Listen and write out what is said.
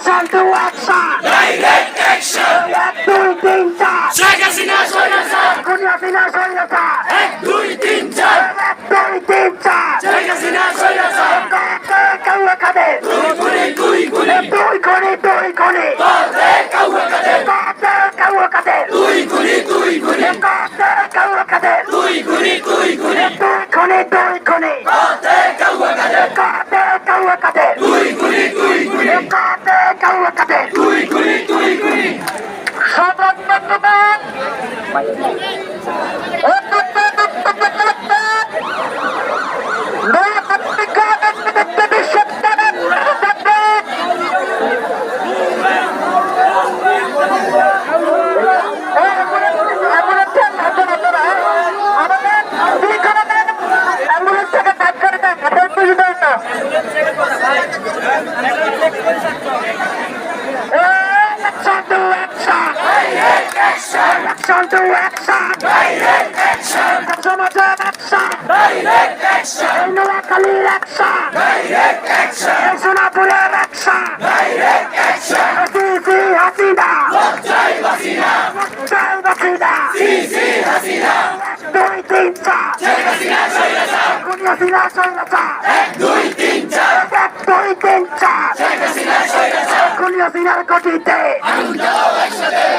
Action to action direct action এক দুই তিন চার শেখ হাসিনা স্বৈরাচার খুনি হাসিনা স্বৈরাচার এক দুই তিন চার এক দুই তিন চার শেখ হাসিনা স্বৈরাচার কাউকে কাউকে খাবে দুই গুলি দুই গুলি দুই গুলি দুই গুলি কাউকে কাউকে খাবে কাউকে কাউকে খাবে দুই গুলি দুই গুলি কাউকে কাউকে খাবে দুই গুলি দুই গুলি দুই গুলি দুই গুলি কাউকে কাউকে খাবে কাউকে কাউকে খাবে দুই গুলি দুই গুলি কাউয়া কাদের দুই গুলি দুই গুলি সদর বর্তমান Action to action! Direct action! সমাজের action! Direct action! এই নোয়াখালীর action! Direct action! এই সোনাপুরের action! Direct action! সিসি হাসিনা জয় বাসিনা জয় হাসিনা সিসি হাসিনা দুই তিন চার শেখ হাসিনা স্বৈরাচার কোন হাসিনা সৈন্যচার এক দুই তিন চার এক দুই তিন চার শেখ হাসিনা স্বৈরাচার কোন হাসিনার গতিতে আগুন জ্বালাও একসাথে